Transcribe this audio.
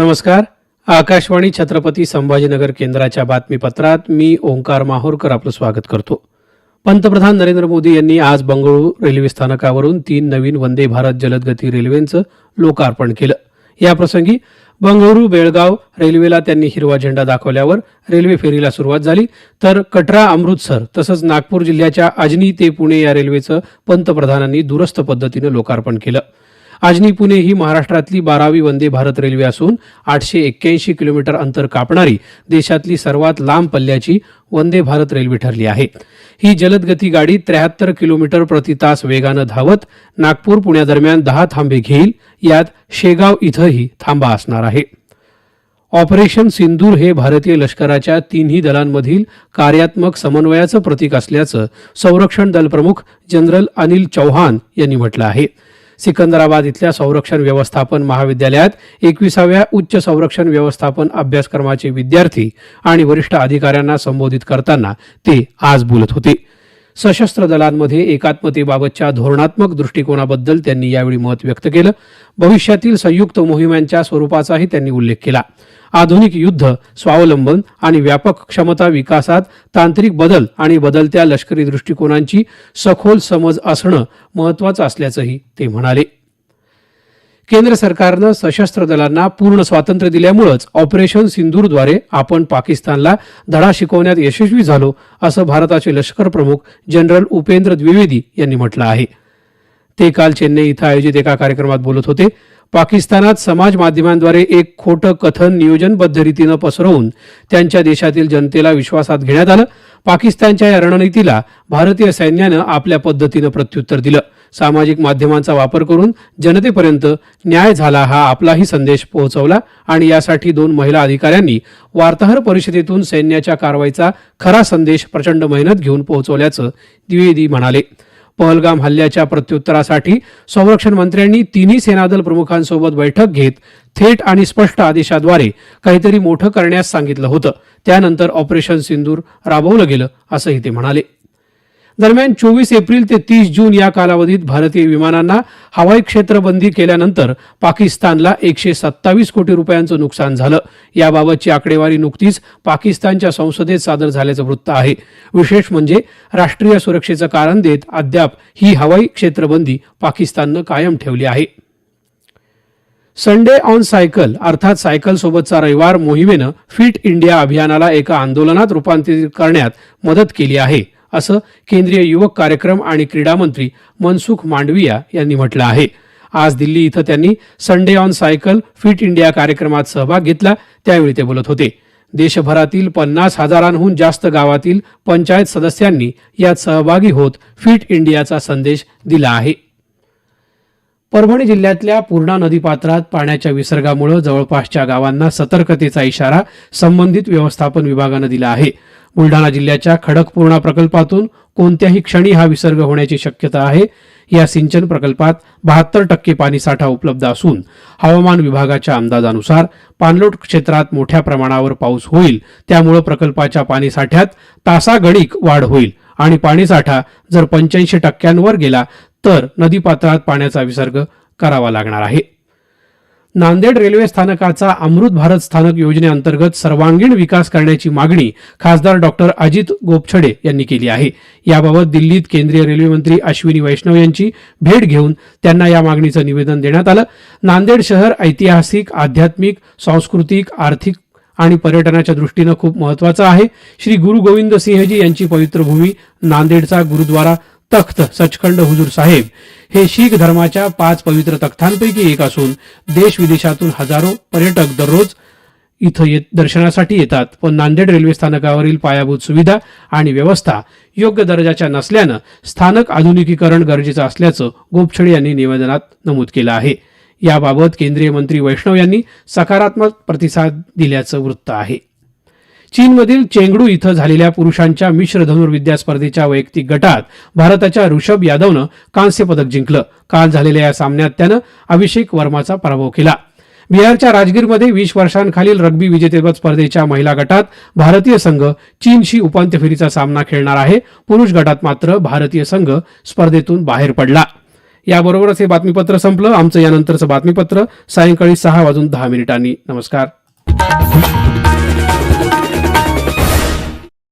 नमस्कार. आकाशवाणी छत्रपती संभाजीनगर केंद्राच्या बातमीपत्रात मी ओंकार माहोरकर आपलं स्वागत करतो. पंतप्रधान नरेंद्र मोदी यांनी आज बंगळुरू रेल्वे स्थानकावरून तीन नवीन वंदे भारत जलदगती रेल्वेचं लोकार्पण केलं. याप्रसंगी बंगळुरू बेळगाव रेल्वेला त्यांनी हिरवा झेंडा दाखवल्यावर रेल्वे फेरीला सुरुवात झाली. तर कटरा अमृतसर तसंच नागपूर जिल्ह्याच्या अजनी ते पुणे या रेल्वेचं पंतप्रधानांनी दूरस्थ पद्धतीनं लोकार्पण केलं. आजनी पुणे ही महाराष्ट्रातली बारावी वंदे भारत रेल्वे असून आठशे एक्क्याऐंशी किलोमीटर अंतर कापणारी देशातली सर्वात लांब पल्ल्याची वंदे भारत रेल्वे ठरली आहे. ही जलदगती गाडी त्र्याहत्तर किलोमीटर प्रति तास वेगानं धावत नागपूर पुण्यादरम्यान दहा थांबे घेईल यात शेगाव इथंही थांबा असणार आहे. ऑपरेशन सिंदूर हे भारतीय लष्कराच्या तिन्ही दलांमधील कार्यात्मक समन्वयाचं प्रतीक असल्याचं संरक्षण दल प्रमुख जनरल अनिल चौहान यांनी म्हटलं आहे. सिकंदराबाद इथल्या संरक्षण व्यवस्थापन महाविद्यालयात एकविसाव्या उच्च संरक्षण व्यवस्थापन अभ्यासक्रमाचे विद्यार्थी आणि वरिष्ठ अधिकाऱ्यांना संबोधित करताना ते आज बोलत होते. सशस्त्र दलांमध्ये एकात्मतेबाबतच्या धोरणात्मक दृष्टिकोनाबद्दल त्यांनी यावेळी मत व्यक्त केलं. भविष्यातील संयुक्त मोहिमांच्या स्वरूपाचाही त्यांनी उल्लेख केला. आधुनिक युद्ध स्वावलंबन आणि व्यापक क्षमता विकासात तांत्रिक बदल आणि बदलत्या लष्करी दृष्टिकोनांची सखोल समज असणं महत्वाचं असल्याचंही ते म्हणाले. केंद्र सरकारनं सशस्त्र दलांना पूर्ण स्वातंत्र्य दिल्यामुळंच ऑपरेशन सिंदूरद्वारे आपण पाकिस्तानला धडा शिकवण्यात यशस्वी झालो असं भारताचे लष्कर प्रमुख जनरल उपेंद्र द्विवेदी यांनी म्हटलं आहे. ते काल चेन्नई इथं आयोजित एका कार्यक्रमात बोलत होते. पाकिस्तानात समाज माध्यमांद्वारे एक खोटं कथन नियोजनबद्ध रीतीनं पसरवून त्यांच्या देशातील जनतेला विश्वासात घेण्यात आलं. पाकिस्तानच्या या रणनीतीला भारतीय सैन्यानं आपल्या पद्धतीनं प्रत्युत्तर दिलं. सामाजिक माध्यमांचा वापर करून जनतेपर्यंत न्याय झाला हा आपलाही संदेश पोहोचवला आणि यासाठी दोन महिला अधिकाऱ्यांनी वार्ताहर परिषदेतून सैन्याच्या कारवाईचा खरा संदेश प्रचंड मेहनत घेऊन पोहोचवल्याचं द्विवेदी म्हणाले. पहलगाम हल्ल्याच्या प्रत्युत्तरासाठी संरक्षण मंत्र्यांनी तिन्ही सेनादल प्रमुखांसोबत बैठक घेत थेट आणि स्पष्ट आदेशाद्वारे काहीतरी मोठं करण्यास सांगितलं होतं. त्यानंतर ऑपरेशन सिंदूर राबवलं गेलं असंही ते म्हणाले. दरम्यान चोवीस एप्रिल ते तीस जून या कालावधीत भारतीय विमानांना हवाई क्षेत्र बंदी केल्यानंतर पाकिस्तानला एकशे सत्तावीस कोटी रुपयांचं नुकसान झालं. याबाबतची आकडेवारी नुकतीच पाकिस्तानच्या संसदेत सादर झाल्याचं वृत्त आहे. विशेष म्हणजे राष्ट्रीय सुरक्षेचं कारण देत अद्याप ही हवाई क्षेत्रबंदी पाकिस्ताननं कायम ठेवली आहे. संडे ऑन सायकल अर्थात सायकल सोबतचा रविवार मोहिमेनं फिट इंडिया अभियानाला एका आंदोलनात रूपांतरित करण्यात मदत केली आहे. असं केंद्रीय युवक कार्यक्रम आणि क्रीडा मंत्री मनसुख मांडविया यांनी म्हटलं आहे. आज दिल्ली इथं त्यांनी Sunday on cycle fit India कार्यक्रमात सहभाग घेतला. त्यावेळी ते बोलत होते. देशभरातील पन्नास हजारांहून जास्त गावातील पंचायत सदस्यांनी यात सहभागी होत फिट इंडियाचा संदेश दिला आहे. परभणी जिल्ह्यातल्या पूर्णा नदीपात्रात पाण्याच्या विसर्गामुळे जवळपासच्या गावांना सतर्कतेचा इशारा संबंधित व्यवस्थापन विभागानं दिला आहे. बुलढाणा जिल्ह्याच्या खडकपूर्णा प्रकल्पातून कोणत्याही क्षणी हा विसर्ग होण्याची शक्यता आहे. या सिंचन प्रकल्पात बहात्तर टक्के पाणीसाठा उपलब्ध असून हवामान विभागाच्या अंदाजानुसार पाणलोट क्षेत्रात मोठ्या प्रमाणावर पाऊस होईल. त्यामुळे प्रकल्पाच्या पाणीसाठ्यात तासागणिक वाढ होईल आणि पाणीसाठा जर पंच्याऐंशी टक्क्यांवर गेला तर नदीपात्रात पाण्याचा विसर्ग करावा लागणार आहे. नांदेड रेल्वे स्थानकाचा अमृत भारत स्थानक योजनेअंतर्गत सर्वांगीण विकास करण्याची मागणी खासदार डॉक्टर अजित गोपछडे यांनी केली आहे. याबाबत दिल्लीत केंद्रीय रेल्वे मंत्री अश्विनी वैष्णव यांची भेट घेऊन त्यांना या मागणीचं निवेदन देण्यात आलं. नांदेड शहर ऐतिहासिक आध्यात्मिक सांस्कृतिक आर्थिक आणि पर्यटनाच्या दृष्टीनं खूप महत्वाचं आहे. श्री गुरु गोविंद सिंहजी यांची पवित्र भूमी नांदेडचा गुरुद्वारा तख्त सचखंड हुजूर साहेब हे शीख धर्माच्या पाच पवित्र तख्तांपैकी एक असून देश विदेशातून हजारो पर्यटक दररोज इथं येत दर्शनासाठी येतात. पण नांदेड रेल्वे स्थानकावरील पायाभूत सुविधा आणि व्यवस्था योग्य दर्जाच्या नसल्यानं स्थानक आधुनिकीकरण गरजेचं असल्याचं गोपछडे यांनी निवेदनात नमूद केलं आहे. याबाबत केंद्रीय मंत्री वैष्णव यांनी सकारात्मक प्रतिसाद दिल्याचं वृत्त आहे. चीनमधील चेंगडू इथं झालेल्या पुरुषांच्या मिश्र धनुर्विद्या स्पर्धेच्या वैयक्तिक गटात भारताच्या ऋषभ यादवनं कांस्य पदक जिंकलं. काल झालेल्या या सामन्यात त्यानं अभिषेक वर्माचा पराभव केला. बिहारच्या राजगीरमध्ये वीस वर्षांखालील रग्बी विजेतेपद स्पर्धेच्या महिला गटात भारतीय संघ चीनशी उपांत्य फेरीचा सामना खेळणार आहे. पुरुष गटात मात्र भारतीय संघ स्पर्धेतून बाहेर पडला. याबरोबरच हे बातमीपत्र संपलं. आमचं यानंतरचं बातमीपत्र सायंकाळी सहा वाजून दहा मिनिटांनी. नमस्कार.